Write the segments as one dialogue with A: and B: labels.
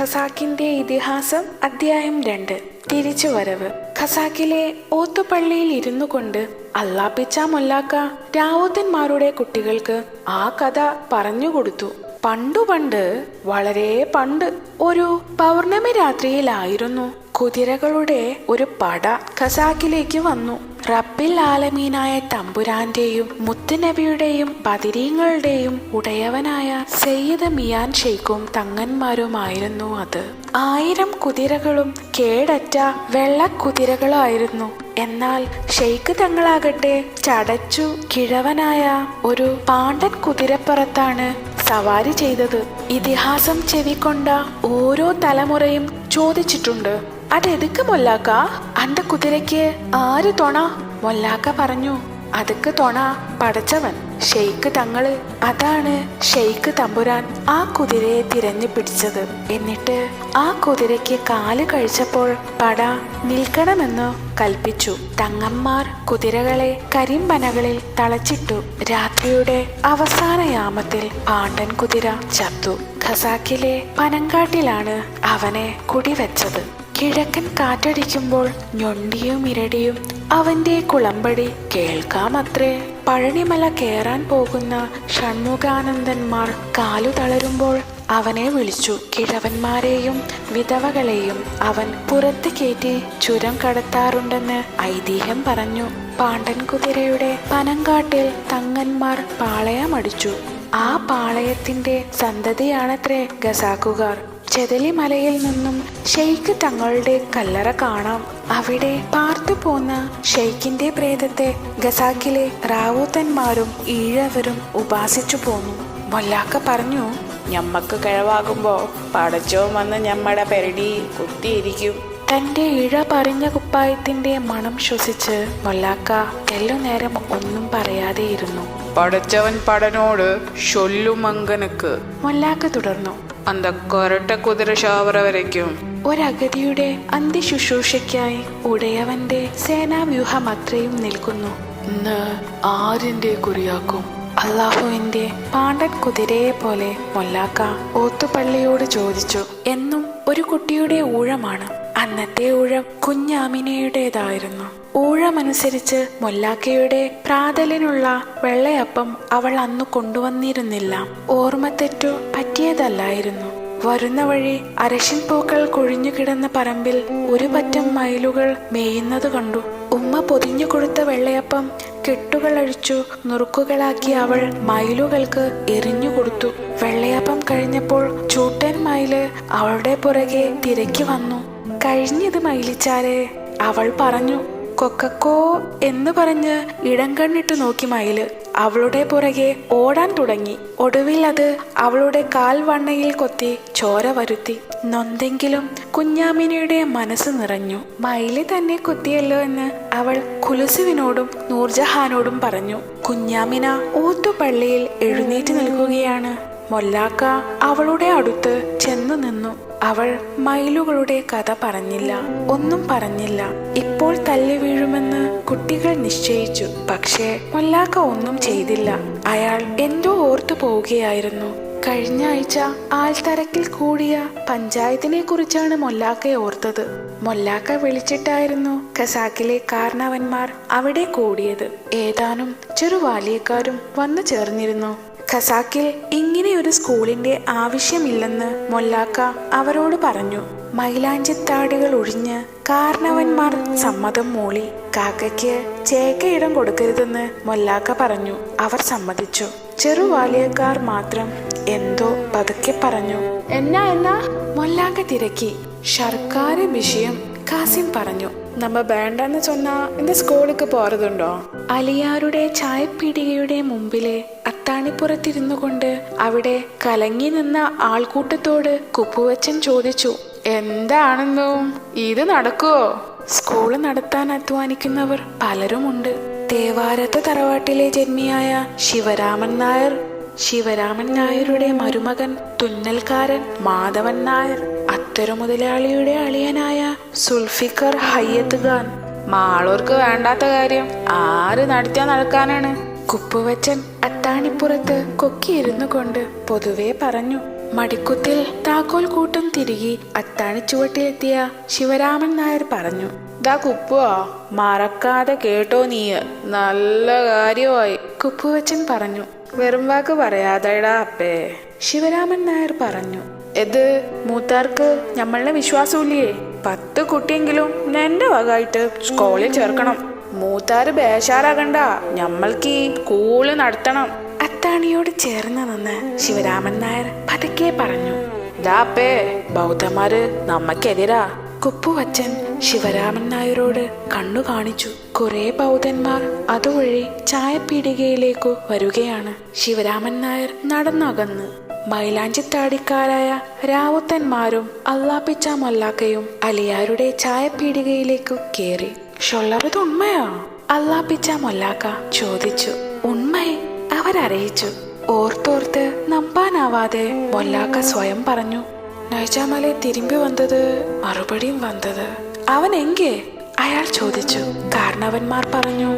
A: ഖസാക്കിന്റെ ഇതിഹാസം അധ്യായം രണ്ട് തിരിച്ചുവരവ്. ഖസാക്കിലെ ഓത്തുപള്ളിയിൽ ഇരുന്നു കൊണ്ട് അല്ലാപ്പിച്ച മൊല്ലാക്ക രാവൂത്തന്മാരുടെ കുട്ടികൾക്ക് ആ കഥ പറഞ്ഞുകൊടുത്തു പണ്ടു പണ്ട് വളരെ പണ്ട് ഒരു പൗർണമി രാത്രിയിലായിരുന്നു. കുതിരകളുടെ ഒരു പട ഖസാക്കിലേക്ക് വന്നു. റബ്ബിൽ ആലമീനായ തമ്പുരാന്റെയും മുത്തുനബിയുടെയും ബദിരീങ്ങളുടെയും ഉടയവനായ സയ്യിദ് മിയാൻ ഷെയ്ഖും തങ്ങന്മാരുമായിരുന്നു അത്. ആയിരം കുതിരകളും കേടറ്റ വെള്ളക്കുതിരകളായിരുന്നു. എന്നാൽ ഷെയ്ഖ് തങ്ങളാകട്ടെ ചടച്ചു കിഴവനായ ഒരു പാണ്ഡൻ കുതിരപ്പുറത്താണ് സവാരി ചെയ്തത്. ഇതിഹാസം ചെവിക്കൊണ്ട ഓരോ തലമുറയും ചോദിച്ചിട്ടുണ്ട്. അതെതുക്ക് മൊല്ലാക്ക. അന്റെ കുതിരയ്ക്ക് ആര് തൊണ? മൊല്ലാക്ക പറഞ്ഞു അതുക്ക് തൊണ പടച്ചവൻ. ഷെയ്ഖ് തങ്ങൾ. അതാണ് ഷെയ്ഖ് തമ്പുരാൻ ആ കുതിരയെ തിരഞ്ഞു പിടിച്ചത്. എന്നിട്ട് ആ കുതിരയ്ക്ക് കാൽ കഴിച്ചപ്പോൾ പട നിൽക്കണമെന്ന് കൽപ്പിച്ചു. തങ്ങന്മാർ കുതിരകളെ കരിമ്പനകളിൽ തളച്ചിട്ടു. രാത്രിയുടെ അവസാന യാമത്തിൽ പാണ്ഡൻ കുതിര ചത്തു. ഖസാക്കിലെ പനങ്കാട്ടിലാണ് അവനെ കുടിവെച്ചത്. കിഴക്കൻ കാറ്റടിക്കുമ്പോൾ ഞൊണ്ടിയും ഇരടിയും അവന്റെ കുളമ്പടി കേൾക്കാമത്രേ. പഴനിമല കയറാൻ പോകുന്ന ഷൺമുഖാനന്ദന്മാർ കാലു തളരുമ്പോൾ അവനെ വിളിച്ചു. കിഴവന്മാരെയും വിധവകളെയും അവൻ പുറത്ത് കയറ്റി ചുരം കടത്താറുണ്ടെന്ന് ഐതിഹ്യം പറഞ്ഞു. പാണ്ഡൻ കുതിരയുടെ പനങ്കാട്ടിൽ തങ്ങന്മാർ പാളയമടിച്ചു. ആ പാളയത്തിന്റെ സന്തതിയാണത്രേ ഗസാക്കുകാർ ചെതലിമലയിൽ നിന്നും ഷെയ്ഖ് തങ്ങളുടെ കല്ലറ കാണാം. അവിടെ പാർത്തു പോന്ന ഷെയ്ഖിന്റെ പ്രേതത്തെ ഗസാക്കിലെ റാവൂത്തന്മാരും ഈഴവരും ഉപാസിച്ചു പോന്നു. മൊല്ലാക്ക പറഞ്ഞു
B: ഞമ്മക്ക് കിഴവാകുമ്പോ പടച്ചോ വന്ന് ഞമ്മടെ പെരടി കുത്തിയിരിക്കും.
A: തന്റെ ഇഴ പറഞ്ഞ കുപ്പായത്തിന്റെ മണം ശ്വസിച്ച് മൊല്ലാക്ക എല്ലുനേരം ഒന്നും പറയാതെയിരുന്നു.
B: പടച്ചവൻ പടനോട് ചൊല്ലുമങ്കനക്ക്.
A: മൊല്ലാക്ക തുടർന്നു
B: അന്ത കൊരട്ട കുതിര ഷാവറ വരയ്ക്കും.
A: ഒരഗതിയുടെ അന്ത്യശുശ്രൂഷയ്ക്കായി ഉടയവന്റെ സേനാവ്യൂഹം അത്രയും നിൽക്കുന്നു. ഇന്ന് ആരിന്റെ കുറിയാക്കും. അള്ളാഹുവിന്റെ പാണ്ഡൻ കുതിരയെ പോലെ മൊല്ലാക്ക ഓത്തുപള്ളിയോട് ചോദിച്ചു എന്നും ഒരു കുട്ടിയുടെ ഊഴമാണ്. അന്നത്തെ ഊഴം കുഞ്ഞാമിനയുടേതായിരുന്നു. ഊഴമനുസരിച്ച് മൊല്ലാക്കയുടെ പ്രാതലിനുള്ള വെള്ളയപ്പം അവൾ അന്ന് കൊണ്ടുവന്നിരുന്നില്ല. ഓർമ്മ ഓർമ്മത്തെറ്റു പറ്റിയതല്ലായിരുന്നു. വരുന്ന വഴി അരശിൻ പൂക്കൾ കൊഴിഞ്ഞുകിടന്ന പറമ്പിൽ ഒരു പറ്റം മയിലുകൾ മേയുന്നത് കണ്ടു. ഉമ്മ പൊതിഞ്ഞു കൊടുത്ത വെള്ളയപ്പം കെട്ടുകൾ അഴിച്ചു നുറുക്കുകളാക്കി അവൾ മയിലുകൾക്ക് എറിഞ്ഞു കൊടുത്തു. വെള്ളയപ്പം കഴിഞ്ഞപ്പോൾ ചൂട്ടൻ മയിൽ അവളുടെ പുറകെ തിരക്കി വന്നു. കഴിഞ്ഞത് മയിലിച്ചാരെ അവൾ പറഞ്ഞു കൊക്കക്കോ എന്ന് പറഞ്ഞ് ഇടം കണ്ണിട്ട് നോക്കി മയിൽ. അവളുടെ പുറകെ ഓടാൻ തുടങ്ങി. ഒടുവിൽ അത് അവളുടെ കാൽവണ്ണയിൽ കൊത്തി ചോര വരുത്തി. നൊന്തെങ്കിലും കുഞ്ഞാമിനിയുടെ മനസ്സ് നിറഞ്ഞു. മയിൽ തന്നെ കൊത്തിയല്ലോ എന്ന് അവൾ കുലുസുവിനോടും നൂർജഹാനോടും പറഞ്ഞു. കുഞ്ഞാമിന ഊത്തുപള്ളിയിൽ എഴുന്നേറ്റ് നിൽക്കുകയാണ്. മൊല്ലാക്ക അവളുടെ അടുത്ത് ചെന്നു നിന്നു. അവൾ മയിലുകളുടെ കഥ പറഞ്ഞില്ല ഒന്നും പറഞ്ഞില്ല. ഇപ്പോൾ തല്ലി വീഴുമെന്ന് കുട്ടികൾ നിശ്ചയിച്ചു. പക്ഷേ മൊല്ലാക്ക ഒന്നും ചെയ്തില്ല. അയാൾ എന്തോ ഓർത്തു പോവുകയായിരുന്നു. കഴിഞ്ഞ ആഴ്ച ആൾത്തരക്കിൽ കൂടിയ പഞ്ചായത്തിനെ കുറിച്ചാണ് മൊല്ലാക്ക ഓർത്തത്. മൊല്ലാക്ക വിളിച്ചിട്ടായിരുന്നു ഖസാക്കിലെ കാർണവന്മാർ അവിടെ കൂടിയത്. ഏതാനും ചെറുവാലിയക്കാരും വന്നു ചേർന്നിരുന്നു. ഖസാക്കിൽ ഇങ്ങനെയൊരു സ്കൂളിന്റെ ആവശ്യമില്ലെന്ന് മൊല്ലാക്ക അവരോട് പറഞ്ഞു. മൈലാഞ്ചിത്താടുകൾ ഒഴിഞ്ഞ് കാരണവന്മാർ സമ്മതം മൂളി കാക്കയ്ക്ക് ചേക്കയിടം കൊടുക്കരുതെന്ന് മൊല്ലാക്ക പറഞ്ഞു. അവർ സമ്മതിച്ചു. ചെറുവാലിയക്കാർ മാത്രം എന്തോ പതുക്കെ പറഞ്ഞു. എന്നാ എന്നാ? മൊല്ലാക്ക തിരക്കി. സർക്കാർ വിഷയം കാസിം പറഞ്ഞു. നമ്മ വേണ്ടെന്ന് ചൊന്നാ എന്റെ സ്കൂളിലേക്ക് പോറതുണ്ടോ? അലിയാരുടെ ചായപ്പീടികയുടെ മുമ്പിലെ അത്താണിപ്പുറത്തിരുന്നു കൊണ്ട് അവിടെ കലങ്ങി നിന്ന ആൾക്കൂട്ടത്തോട് കുപ്പുവച്ചൻ ചോദിച്ചു എന്താണെന്നും? ഇത് നടക്കുവോ? സ്കൂൾ നടത്താൻ അധ്വാനിക്കുന്നവർ പലരുമുണ്ട്. തേവാരത്ത് തറവാട്ടിലെ ജന്മിയായ ശിവരാമൻ നായർ ശിവരാമൻ നായരുടെ മരുമകൻ തുന്നൽക്കാരൻ മാധവൻ നായർ അത്തര മുതലാളിയുടെ അളിയനായ സുൽഫിക്കർ ഹയ്യത്ത് ഖാൻ
B: മാളൂർക്ക് വേണ്ടാത്ത കാര്യം. ആര് നടത്തിയാ നടക്കാനാണ്?
A: കുപ്പുവച്ചൻ അത്താണിപ്പുറത്ത് കൊക്കിയിരുന്നു കൊണ്ട് പൊതുവെ പറഞ്ഞു മടിക്കുത്തിൽ താക്കോൽ കൂട്ടം തിരികെ അത്താണിച്ചുവട്ടിലെത്തിയ ശിവരാമൻ നായർ പറഞ്ഞു
B: ദാ കുപ്പുവാ മറക്കാതെ കേട്ടോ നീ നല്ല കാര്യമായി.
A: കുപ്പുവച്ചൻ പറഞ്ഞു
B: വെറും വാക്ക് പറയാതെടാ അപ്പേ.
A: ശിവരാമൻ നായർ പറഞ്ഞു
B: ഇത് മൂത്താർക്ക് നമ്മളുടെ വിശ്വാസമില്ലേ? പത്ത് കുട്ടിയെങ്കിലും എന്റെ വകായിട്ട് സ്കൂളിൽ ചേർക്കണം. മൂത്താര് ബേശാറാകണ്ട ഞമ്മൾക്ക് ഈ സ്കൂൾ നടത്തണം.
A: അത്താണിയോട് ചേർന്ന് നിന്ന് ശിവരാമൻ നായർ പതുക്കെ പറഞ്ഞു
B: ദാപ്പേ ബൗദ്ധമാര് നമ്മക്കെതിരാ.
A: കുപ്പുവച്ചൻ ശിവരാമൻ നായരോട് കണ്ണു കാണിച്ചു. കുറെ ബൗദ്ധന്മാർ അതുവഴി ചായപ്പീടികയിലേക്കു വരികയാണ്. ശിവരാമൻ നായർ നടന്നകന്ന് മൈലാഞ്ചിത്താടിക്കാരായ രാവുത്തന്മാരും അല്ലാപ്പിച്ച മൊല്ലാക്കയും അലിയാരുടെ ചായപ്പീടികയിലേക്കു കേറി. ഷൊള്ളറത് ഉണ്മയാ? അല്ലാപ്പിച്ച മൊല്ലാക്ക ചോദിച്ചു. ഉണ്മയെ അവരറിയിച്ചു. ഓർത്തോർത്ത് നമ്പാനാവാതെ മൊല്ലാക്ക സ്വയം പറഞ്ഞു. നൈജാമലെ തിരുമ്പി വന്നത് മറുപടിയും വന്നത് അവൻ എങ്കേ അയാൾ ചോദിച്ചു. കാരണവന്മാർ പറഞ്ഞു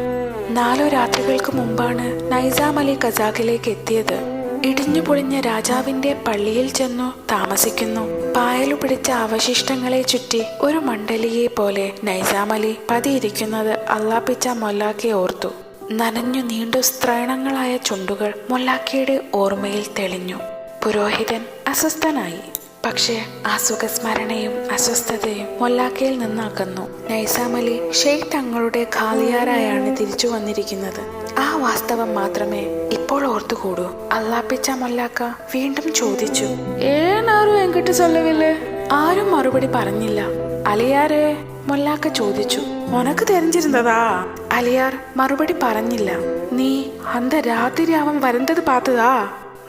A: നാലു രാത്രികൾക്ക് മുമ്പാണ് നൈസാം അലി കസാഖിലേക്ക് എത്തിയത്. ഇടിഞ്ഞു പൊളിഞ്ഞ രാജാവിന്റെ പള്ളിയിൽ ചെന്നു താമസിക്കുന്നു. പായലു പിടിച്ച അവശിഷ്ടങ്ങളെ ചുറ്റി ഒരു മണ്ഡലിയെ പോലെ നൈസാമലി പതിയിരിക്കുന്നത് അള്ളാപ്പിച്ച മൊല്ലാക്കെ ഓർത്തു. നനഞ്ഞു നീണ്ടു സ്ത്രൈണങ്ങളായ ചുണ്ടുകൾ മൊല്ലാക്കയുടെ ഓർമ്മയിൽ തെളിഞ്ഞു. പുരോഹിതൻ അസ്വസ്ഥനായി. പക്ഷേ ആ സുഖസ്മരണയും അസ്വസ്ഥതയും മൊല്ലാക്കയിൽ നിന്നാക്കുന്നു. നൈസാമലി ഷെയ്ഖ് തങ്ങളുടെ ഖാലിയാരായാണ് തിരിച്ചു വന്നിരിക്കുന്നത്. ആ വാസ്തവം മാത്രമേ ഇപ്പോൾ ഓർത്തുകൂടൂ. അല്ലാപ്പിച്ച മൊല്ലാക്ക വീണ്ടും ചോദിച്ചു
B: ഏണാരും എങ്കിട്ട് ചൊല്ലവില്ലേ
A: ആരും മറുപടി പറഞ്ഞില്ല. അലിയാരെ മൊല്ലാക്ക ചോദിച്ചു ഉനക്ക് തെരഞ്ഞിരുന്നതാ? അലിയാർ മറുപടി പറഞ്ഞില്ല നീ അന്ത രാത്രി അവൻ വരുന്നത് പാത്തതാ?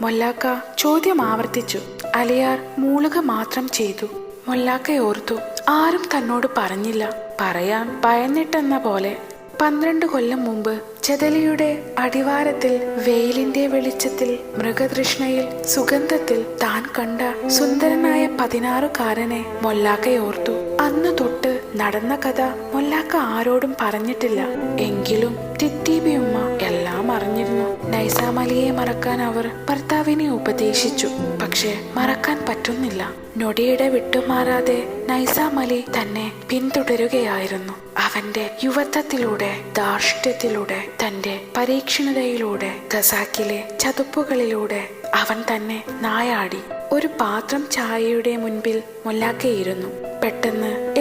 A: മൊല്ലാക്ക ചോദ്യം ആവർത്തിച്ചു. അലയാർ മൂളുക മാത്രം ചെയ്തു. മൊല്ലാക്ക ഓർത്തു ആരും തന്നോട് പറഞ്ഞില്ല. പറയാൻ ഭയന്നിട്ടെന്ന പോലെ പന്ത്രണ്ട് കൊല്ലം മുമ്പ് ചെതലിയുടെ അടിവാരത്തിൽ വെയിലിന്റെ വെളിച്ചത്തിൽ മൃഗതൃഷ്ണയിൽ സുഗന്ധത്തിൽ താൻ കണ്ട സുന്ദരനായ പതിനാറുകാരനെ മൊല്ലാക്കയോർത്തു അന്ന് തൊട്ട് നടന്ന കഥ മൊല്ലാക്ക ആരോടും പറഞ്ഞിട്ടില്ല. എങ്കിലും തിത്തീബിയുമ്മ എല്ലാം അറിഞ്ഞിരുന്നു. നൈസാമലിയെ മറക്കാൻ അവർ ഭർത്താവിനെ ഉപദേശിച്ചു. പക്ഷെ മറക്കാൻ പറ്റുന്നില്ല. നൊടിയുടെ വിട്ടുമാറാതെ നൈസാമലി തന്നെ പിന്തുടരുകയായിരുന്നു. അവന്റെ യുവത്വത്തിലൂടെ ധാർഷ്ട്യത്തിലൂടെ തന്റെ പരീക്ഷണതയിലൂടെ ഖസാക്കിലെ ചതുപ്പുകളിലൂടെ അവൻ തന്നെ നായാടി. ഒരു പാത്രം ചായയുടെ മുൻപിൽ മുല്ലാക്കയിരുന്നു പെട്ടെന്ന്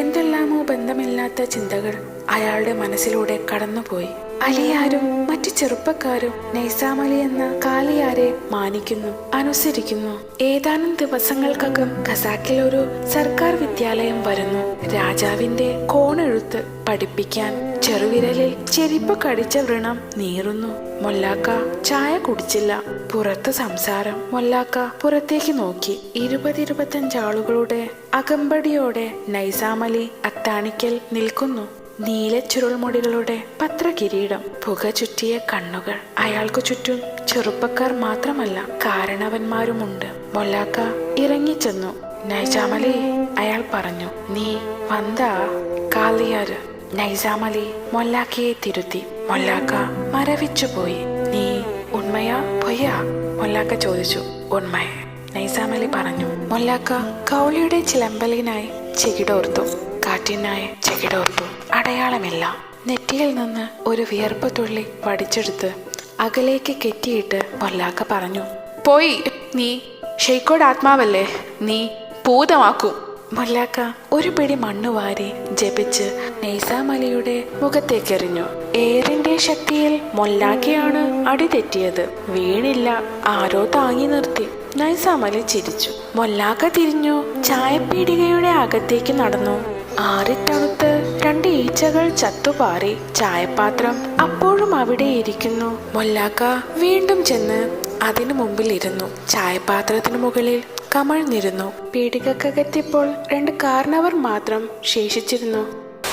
A: ബന്ധമില്ലാത്ത ചിന്തകൾ അയാളുടെ മനസ്സിലൂടെ കടന്നുപോയി. അലിയാരും മറ്റു ചെറുപ്പക്കാരും നൈസാമലി എന്ന കാലിയാരെ മാനിക്കുന്നു അനുസരിക്കുന്നു. ഏതാനും ദിവസങ്ങൾക്കകം ഖസാക്കിൽ ഒരു സർക്കാർ വിദ്യാലയം വരുന്നു. രാജാവിന്റെ കോണെഴുത്ത് പഠിപ്പിക്കാൻ ചെറുവിരലിൽ ചെരിപ്പ് കടിച്ച വ്രണം നീറുന്നു. മൊല്ലാക്ക ചായ കുടിച്ചില്ല. പുറത്ത് സംസാരം. മൊല്ലാക്ക പുറത്തേക്ക് നോക്കി. ഇരുപതിരുപത്തഞ്ച് ആളുകളുടെ അകമ്പടിയോടെ നൈസാമലി അത്താണിക്കൽ നിൽക്കുന്നു. നീല ചുരുൾമുടികളുടെ പത്രകിരീടം. പുക ചുറ്റിയ കണ്ണുകൾ. അയാൾക്ക് ചുറ്റും ചെറുപ്പക്കാർ മാത്രമല്ല കാരണവന്മാരുമുണ്ട്. മൊല്ലാക്ക ഇറങ്ങിച്ചെന്നു. നൈസാമലി അയാൾ പറഞ്ഞു നീ വന്താ കാളിയാര്? നൈസാമലി മൊല്ലാക്കയെ തിരുത്തി മൊല്ലാക്ക മരവിച്ചു പോയി. നീ ഉണ്മയാ? പൊയ്യാ? മൊല്ലാക്ക ചോദിച്ചു. ഉണ്മയ നൈസാമലി പറഞ്ഞു. മൊല്ലാക്ക കൗളിയുടെ ചിലമ്പലിനായി ചെകിടോർത്തു. കാറ്റിനായി ചെകിടോർത്തു. അടയാളമില്ല. നെറ്റിയിൽ നിന്ന് ഒരു വിയർപ്പ് തുള്ളി വടിച്ചെടുത്ത് അകലേക്ക് കെട്ടിയിട്ട് മൊല്ലാക്ക പറഞ്ഞു.
B: പോയി. നീ ഷെയ്ക്കോട് ആത്മാവല്ലേ? നീ ഭൂതമാക്കും.
A: മൊല്ലാക്ക ഒരു പിടി മണ്ണ് വാരി ജപിച്ച് നെയ്സാമലിയുടെ മുഖത്തേക്കെറിഞ്ഞു. ഏറിന്റെ ശക്തിയിൽ മൊല്ലാക്കയാണ് അടി തെറ്റിയത്. വീണില്ല ആരോ താങ്ങി നിർത്തി. നൈസാമലി ചിരിച്ചു. മൊല്ലാക്ക തിരിഞ്ഞു ചായപ്പീടികയുടെ അകത്തേക്ക് നടന്നു. ആറിത്തണുത്ത് രണ്ട് ഈച്ചകൾ ചത്തുപാറി ചായപാത്രം അപ്പോഴും അവിടെ ഇരിക്കുന്നു. മൊല്ലാക്ക വീണ്ടും ചെന്ന് അതിനു മുമ്പിൽ ഇരുന്നു ചായപാത്രത്തിനു മുകളിൽ കമഴ്ന്നിരുന്നു പീടികക്കകത്തിപ്പോൾ രണ്ട് കാരണവർ മാത്രം ശേഷിച്ചിരുന്നു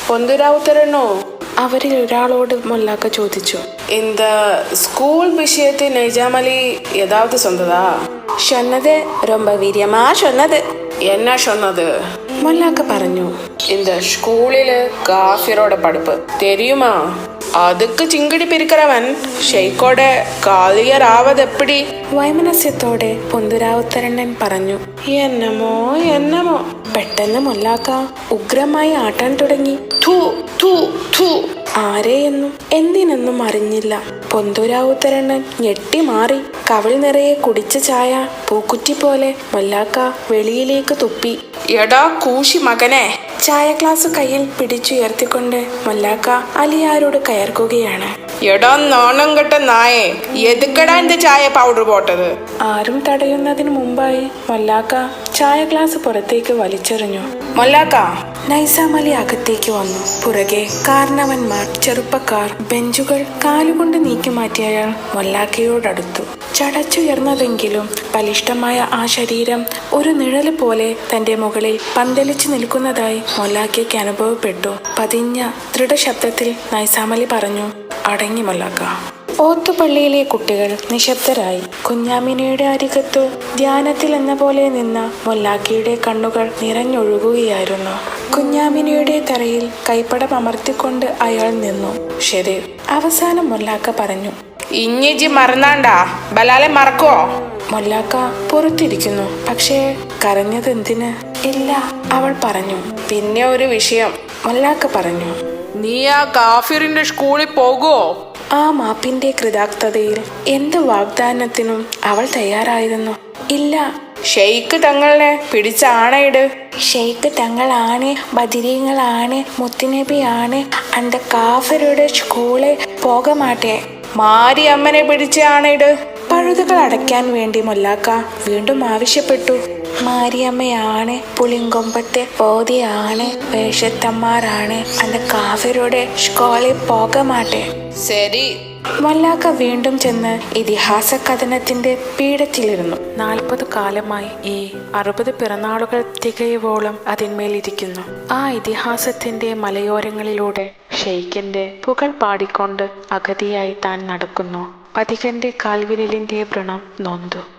B: പൊന്തുരാവുത്തരണോ
A: അവരിൽ ഒരാളോട് മൊല്ലാക്ക ചോദിച്ചു
B: இந்த ஸ்கூல் விஷயத்தை நைஜாமலி ஏதாவது சொன்னதா
A: சொன்னது ரொம்ப வீரியமா சொன்னது
B: என்ன சொன்னது
A: മൊല്ലാക്ക പറഞ്ഞു
B: இந்த ஸ்கூலில் காஃபியரோட படிப்பு தெரியுமா அதுக்கு சிங்கடி பிரிக்கிறவன் ஷெய்க்கோட காலியர் ஆவது எப்படி
A: വൈമനസ്യത്തോടെ പൊന്തുരാവുത്തരണ്ണൻ പറഞ്ഞു എന്നമോ എന്നമോ പെട്ടെന്ന് മൊല്ലാക്ക ഉഗ്രമായി ആട്ടാൻ തുടങ്ങി
B: ഥൂ ഥൂ ഥൂ
A: ആരെയെന്നും എന്തിനെന്നും അറിഞ്ഞില്ല പൊന്തുരാവുത്തരണ്ണൻ ഞെട്ടി മാറി കവിൾ നിറയെ കുടിച്ച ചായ പൂക്കുറ്റി പോലെ മൊല്ലാക്ക വെളിയിലേക്ക് തുപ്പി
B: എടാ കൂശി മകനെ
A: ചായ ഗ്ലാസ് കയ്യിൽ പിടിച്ചുയർത്തിക്കൊണ്ട് മല്ലാക്ക അലിയാരോട് കയർക്കുകയാണ്.
B: എടാ നാണം കെട്ട നായേ എതുക്കടാ എന്റെ ചായ പൗഡർ പോട്ടത്?
A: ആരും തടയുന്നതിന് മുമ്പായി മൊല്ലാക്ക ചായ ഗ്ലാസ് പുറത്തേക്ക് വലിച്ചെറിഞ്ഞു.
B: മൊല്ലാക്ക?
A: നൈസാമലി അകത്തേക്ക് വന്നു. പുറകെ കാരണവന്മാർ ചെറുപ്പക്കാർ ബെഞ്ചുകൾ കാലുകൊണ്ട് നീക്കി മാറ്റിയയാൾ മൊല്ലാക്കയോടടുത്തു. ചടച്ചുയർന്നതെങ്കിലും ബലിഷ്ഠമായ ആ ശരീരം ഒരു നിഴൽ പോലെ തന്റെ മുകളിൽ പന്തലിച്ചു നിൽക്കുന്നതായി മൊല്ലാക്കയ്ക്ക് അനുഭവപ്പെട്ടു. പതിഞ്ഞ ദൃഢശബ്ദത്തിൽ നൈസാമലി പറഞ്ഞു അടങ്ങി മൊല്ലാക്ക ഓത്തുപള്ളിയിലെ കുട്ടികൾ നിശബ്ദരായി. കുഞ്ഞാമിനിയുടെ അരികത്തു ധ്യാനത്തിൽ എന്ന പോലെ നിന്ന മൊല്ലാക്കിയുടെ കണ്ണുകൾ നിറഞ്ഞൊഴുകുകയായിരുന്നു. കുഞ്ഞാമിനിയുടെ തറയിൽ കൈപ്പടം അമർത്തിക്കൊണ്ട് അയാൾ നിന്നു. ശരി അവസാനം മൊല്ലാക്ക പറഞ്ഞു
B: ഇഞ്ഞിജി മറന്നാണ്ടാ? ബലാലെ മറക്കോ
A: മൊല്ലാക്ക പുറത്തിരിക്കുന്നു. പക്ഷേ കരഞ്ഞത് എന്തിന് ഇല്ല അവൾ പറഞ്ഞു.
B: പിന്നെ ഒരു വിഷയം.
A: മൊല്ലാക്ക പറഞ്ഞു
B: നീ ആ കാഫിറിന്റെ സ്കൂളിൽ പോകുവോ?
A: ആ മാപ്പിന്റെ കൃതാർത്ഥതയിൽ എന്ത് വാഗ്ദാനത്തിനും അവൾ തയ്യാറായിരുന്നു. ഇല്ല.
B: ഷെയ്ക്ക് തങ്ങളെ പിടിച്ച ആണയിട്
A: ഷെയ്ഖ് തങ്ങളാണ് ബദിരീങ്ങളാണ് മുത്തുനബിയാണ്. അണ്ട കാഫരുടെ സ്കൂളിൽ പോകമാട്ടെ.
B: മാരി അമ്മനെ പിടിച്ച ആണയിട്
A: പഴുതുകൾ അടയ്ക്കാൻ വേണ്ടി മൊല്ലാക്ക വീണ്ടും ആവശ്യപ്പെട്ടു. മാരിയമ്മയാണ് പുളിങ്കൊമ്പത്തെ പോതിയാണ് വേഷത്തമ്മാരാണ്. അന്ന് കാഫരുടെ സ്കോളിൽ പോകമാട്ടെ.
B: ശരി.
A: മല്ലാക്ക വീണ്ടും ചെന്ന് ഇതിഹാസ കഥനത്തിന്റെ പീഠത്തിലിരുന്നു. നാൽപ്പത് കാലമായി ഈ അറുപത് പിറന്നാളുകൾ തികയുവോളം അതിന്മേലിരിക്കുന്നു. ആ ഇതിഹാസത്തിന്റെ മലയോരങ്ങളിലൂടെ ഷെയ്ഖിന്റെ പുകൾ പാടിക്കൊണ്ട് അഗതിയായി താൻ നടക്കുന്നു. പതികന്റെ കാൽവിരലിന്റെ വ്രണം നൊന്തു.